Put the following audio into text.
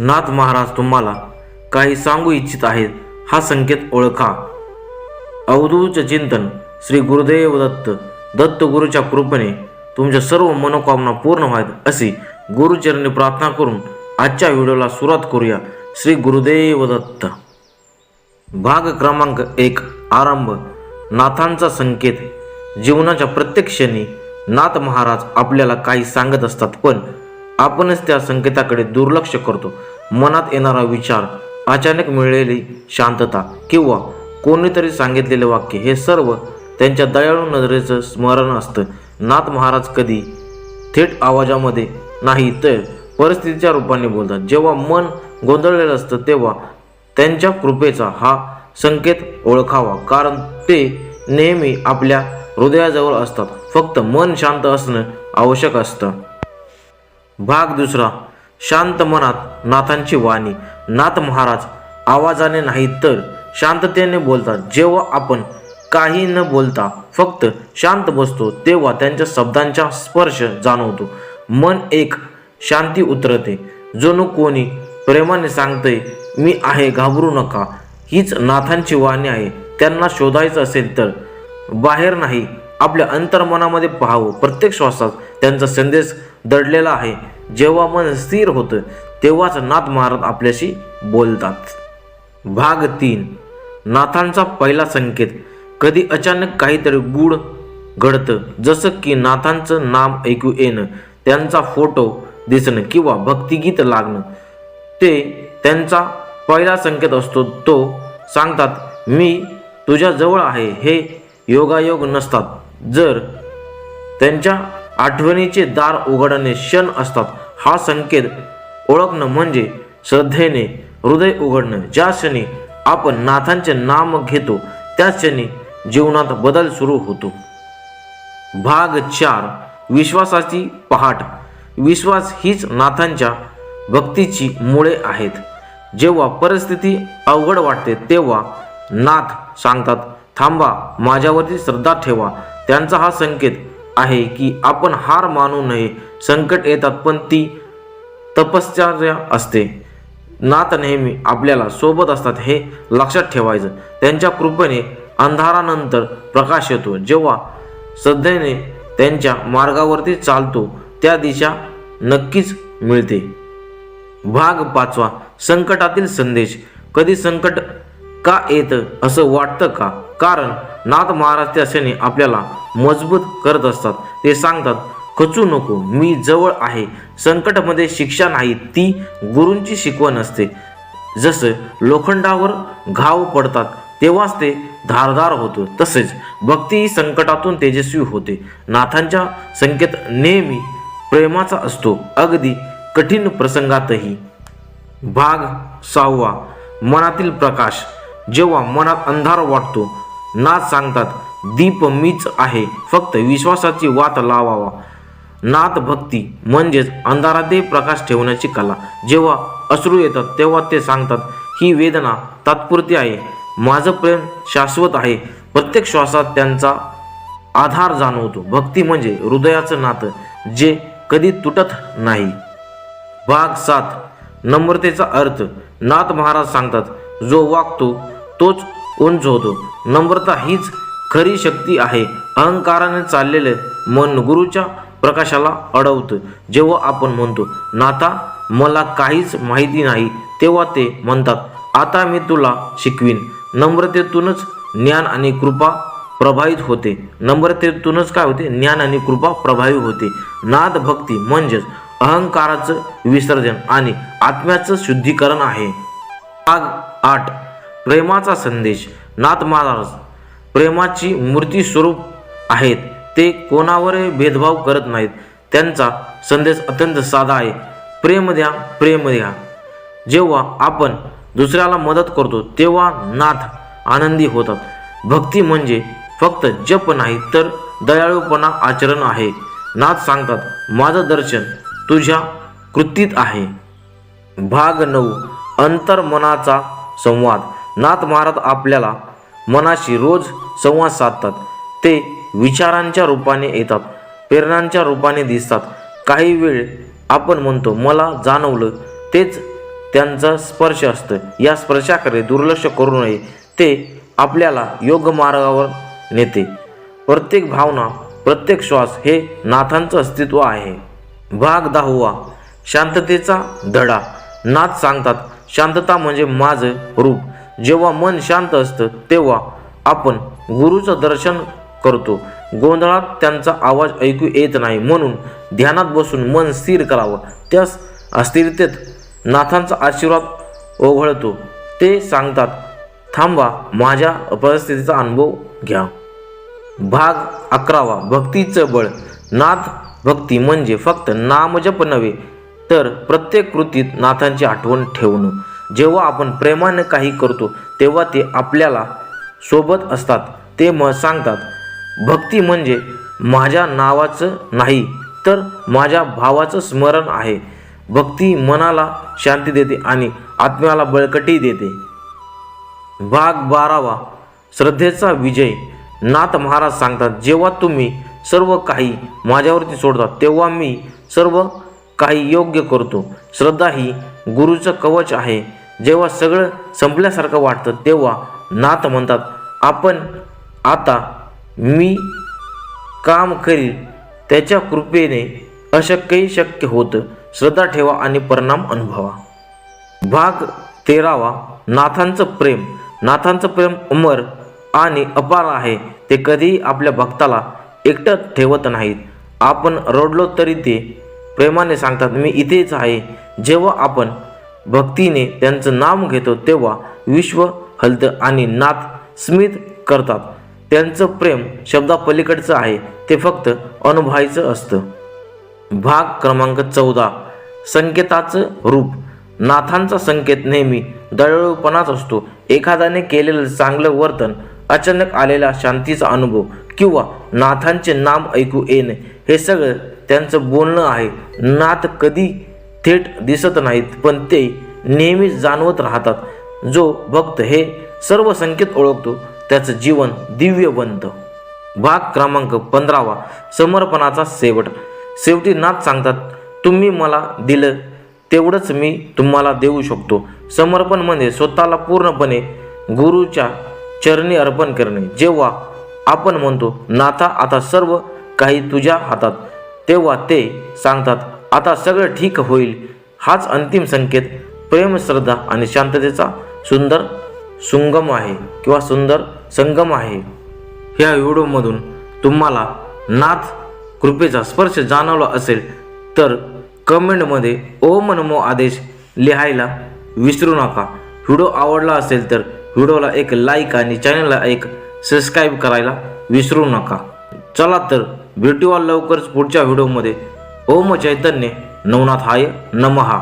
नाथ महाराज तुम्हाला काही सांगू इच्छित आहेत हा संकेत ओळखा. अवधूत चिंतन श्री गुरुदेव दत्त दत्त गुरुच्या कृपेने तुमच्या सर्व मनोकामना पूर्ण व्हावेत अशी गुरुचरणी प्रार्थना करून आजच्या व्हिडिओला सुरुवात करूया श्री गुरुदेव दत्त. भाग क्रमांक एक आरंभ. नाथांचा संकेत. जीवनाच्या प्रत्येक क्षणी नाथ महाराज आपल्याला काही सांगत असतात पण आपणच त्या संकेताकडे दुर्लक्ष करतो. मनात येणारा विचार अचानक मिळलेली शांतता किंवा कोणीतरी सांगितलेले वाक्य हे सर्व त्यांच्या दयाळू नजरेचं स्मरण असतं. नाथ महाराज कधी थेट आवाजामध्ये नाही तर परिस्थितीच्या रूपाने बोलतात. जेव्हा मन गोंधळलेलं असतं तेव्हा त्यांच्या कृपेचा हा संकेत ओळखावा कारण ते नेहमी आपल्या हृदयाजवळ असतात. फक्त मन शांत असणं आवश्यक असतं. भाग दुसरा शांत मनात नाथांची वाणी. नाथ महाराज आवाजाने नाही तर शांततेने बोलतात. जेव्हा आपण काही न बोलता फक्त शांत बसतो तेव्हा त्यांच्या शब्दांचा स्पर्श जाणवतो. मन एक शांती उतरते. जणू कोणी प्रेमाने सांगते मी आहे घाबरू नका. हीच नाथांची वाणी आहे. त्यांना शोधायचं असेल तर बाहेर नाही आपल्या अंतर्मनामध्ये पाहावं प्रत्येक श्वासात त्यांचा संदेश दडलेला आहे. जेव्हा मन स्थिर होतं तेव्हाच नाथ महाराज आपल्याशी बोलतात. भाग तीन. नाथांचा पहिला संकेत. कधी अचानक काहीतरी गूढ घडतं. जसं की नाथांचं नाम ऐकू येणं त्यांचा फोटो दिसणं किंवा भक्तिगीत लागणं. ते त्यांचा पहिला संकेत असतो. तो सांगतात मी तुझ्याजवळ आहे. हे योगायोग नसतात. जर त्यांच्या आठवणीचे दार उघडणे क्षण असतात हा संकेत ओळखणं म्हणजे श्रद्धेने हृदय उघडणं. ज्या क्षणी आपण नाथांचे नाम घेतो त्याच क्षणी जीवनात बदल सुरू होतो. भाग चार विश्वासाची पहाट. विश्वास हीच नाथांच्या भक्तीची मुळे आहेत. जेव्हा परिस्थिती अवघड वाटते तेव्हा नाथ सांगतात थांबा माझ्यावरती श्रद्धा ठेवा. त्यांचा हा संकेत आहे की आपण हार मानू नये संकट येतात पण ती तपश्चर्या असते. नाथ नेहमी आपल्याला सोबत असतात हे लक्षात ठेवायचं. त्यांच्या कृपेने अंधारानंतर प्रकाश येतो. जेव्हा श्रद्धेने त्यांच्या मार्गावरती चालतो त्या दिशा नक्कीच मिळते. भाग पाचवा संकटातील संदेश. कधी संकट का येतं असं वाटतं का? कारण नाथ महाराज त्या क्षणी आपल्याला मजबूत करत असतात. ते सांगतात खचू नको मी जवळ आहे. संकटामध्ये शिक्षा नाही ती गुरूंची शिकवण असते. जसं लोखंडावर घाव पडतात तेव्हाच ते धारदार होतो. तसेच भक्तीही संकटातून तेजस्वी होते. नाथांच्या संकेत नेहमी प्रेमाचा असतो. अगदी कठीण प्रसंगातही. भाग सहावा. मनातील प्रकाश. जेव्हा मनात अंधार वाटतो नाथ सांगतात दीप मीच आहे. फक्त विश्वासाची वात लावावा. नाथ भक्ती म्हणजेच अंधारातही प्रकाश ठेवण्याची कला. जेव्हा अश्रू येतात तेव्हा ते सांगतात ही वेदना तात्पुरती आहे. माझं प्रेम शाश्वत आहे. प्रत्येक श्वासात त्यांचा आधार जाणवतो. भक्ती म्हणजे हृदयाचं नातं जे कधी तुटत नाही. भाग सात. नम्रतेचा अर्थ. नाथ महाराज सांगतात जो वागतो तोच उंच होतो नम्रता हीच खरी शक्ती आहे. अहंकाराने चाललेले मन गुरुच्या प्रकाशाला अडवतं. जेव्हा आपण म्हणतो नाथा मला काहीच माहिती नाही तेव्हा ते म्हणतात आता मी तुला शिकवीन. नम्रतेतूनच ज्ञान आणि कृपा प्रभावित होते. नम्रतेतूनच काय होते? ज्ञान आणि कृपा प्रभावी होते. नाद भक्ती म्हणजेच अहंकाराचं विसर्जन आणि आत्म्याचं शुद्धीकरण आहे. आग आठ. प्रेमाचा संदेश. नाथ महाराज प्रेमाची मूर्ती स्वरूप आहेत. ते कोणावरही भेदभाव करत नाहीत. त्यांचा संदेश अत्यंत साधा आहे. प्रेम द्या प्रेम द्या. जेव्हा आपण दुसऱ्याला मदत करतो तेव्हा नाथ आनंदी होतात. भक्ती म्हणजे फक्त जप नाही तर दयाळूपणा आचरण आहे. नाथ सांगतात माझं दर्शन तुझ्या कृतीत आहे. भाग नऊ अंतर्मनाचा संवाद. नाथ महाराज आपल्याला मनाशी रोज संवाद साधतात. ते विचारांच्या रूपाने येतात प्रेरणांच्या रूपाने दिसतात. काही वेळ आपण म्हणतो मला जाणवलं. तेच त्यांचा स्पर्श असतं. या स्पर्शाकडे दुर्लक्ष करू नये. ते आपल्याला योग्य मार्गावर नेते. प्रत्येक भावना प्रत्येक श्वास हे नाथांचं अस्तित्व आहे. भाग दहावा. शांततेचा धडा. नाथ सांगतात शांतता म्हणजे माझं रूप. जेव्हा मन शांत असतं तेव्हा आपण गुरुचं दर्शन करतो. गोंधळात त्यांचा आवाज ऐकू येत नाही. म्हणून ध्यानात बसून मन स्थिर करावं. त्यास अस्थिरतेत नाथांचा आशीर्वाद ओघळतो. ते सांगतात थांबा माझ्या परिस्थितीचा अनुभव घ्या. भाग अकरावा भक्तीचं बळ. नाथ भक्ती म्हणजे फक्त नामजप नव्हे तर प्रत्येक कृतीत नाथांची आठवण ठेवणं. जेव्हा आपण प्रेमाने काही करतो तेव्हा ते आपल्याला सोबत असतात. ते म सांगतात भक्ती म्हणजे माझ्या नावाचं नाही तर माझ्या भावाचं स्मरण आहे. भक्ती मनाला शांती देते आणि आत्म्याला बळकटी देते. भाग बारावा श्रद्धेचा विजय. नाथ महाराज सांगतात जेव्हा तुम्ही सर्व काही माझ्यावरती सोडतात तेव्हा मी सर्व काही योग्य करतो. श्रद्धा ही गुरुचं कवच आहे. जेव्हा सगळं संपल्यासारखं वाटतं तेव्हा नाथ म्हणतात आपण आता मी काम करील त्याच्या कृपेने अशक्यही शक्य होतं. श्रद्धा ठेवा आणि परिणाम अनुभवा. भाग तेरावा नाथांचं प्रेम. नाथांचं प्रेम अमर आणि अपार आहे. ते कधीही आपल्या भक्ताला एकटं ठेवत नाहीत. आपण रडलो तरी ते प्रेमाने सांगतात मी इथेच आहे. जेव्हा आपण भक्तीने त्यांचं नाम घेतो तेव्हा विश्व हलतं आणि नाथ स्मित करतात. त्यांचं प्रेम शब्दापलीकडचं आहे ते फक्त अनुभवायचं असतं. भाग क्रमांक चौदा. संकेताचं रूप. नाथांचा संकेत नेहमी दळळूपणाच असतो. एखाद्याने केलेलं चांगलं वर्तन अचानक आलेला शांतीचा अनुभव किंवा नाथांचे नाम ऐकू येणे हे सगळं त्यांचं बोलणं आहे. नाथ कधी थेट दिसत नाहीत पण ते नेहमीच जाणवत राहतात. जो भक्त हे सर्व संकेत ओळखतो त्याचं जीवन दिव्य बनतं भाग क्रमांक पंधरावा समर्पणाचा शेवट. शेवटी नाथ सांगतात तुम्ही मला दिलं तेवढंच मी तुम्हाला देऊ शकतो. समर्पण म्हणजे स्वतःला पूर्णपणे गुरुच्या चरणी अर्पण करणे. जेव्हा आपण म्हणतो नाथा आता सर्व काही तुझ्या हातात तेव्हा ते सांगतात आता सगळं ठीक होईल. हाच अंतिम संकेत. प्रेम श्रद्धा आणि शांततेचा सुंदर सुंगम आहे किंवा सुंदर संगम आहे. ह्या व्हिडिओमधून तुम्हाला नाथ कृपेचा स्पर्श जाणवला असेल तर कमेंटमध्ये ओम नमो आदेश लिहायला विसरू नका. व्हिडिओ आवडला असेल तर व्हिडिओला एक लाईक आणि चॅनलला एक सबस्क्राईब करायला विसरू नका. चला तर भेटूया लवकरच पुढच्या व्हिडिओमध्ये. ओम चैतन्य नवनाथ नमहा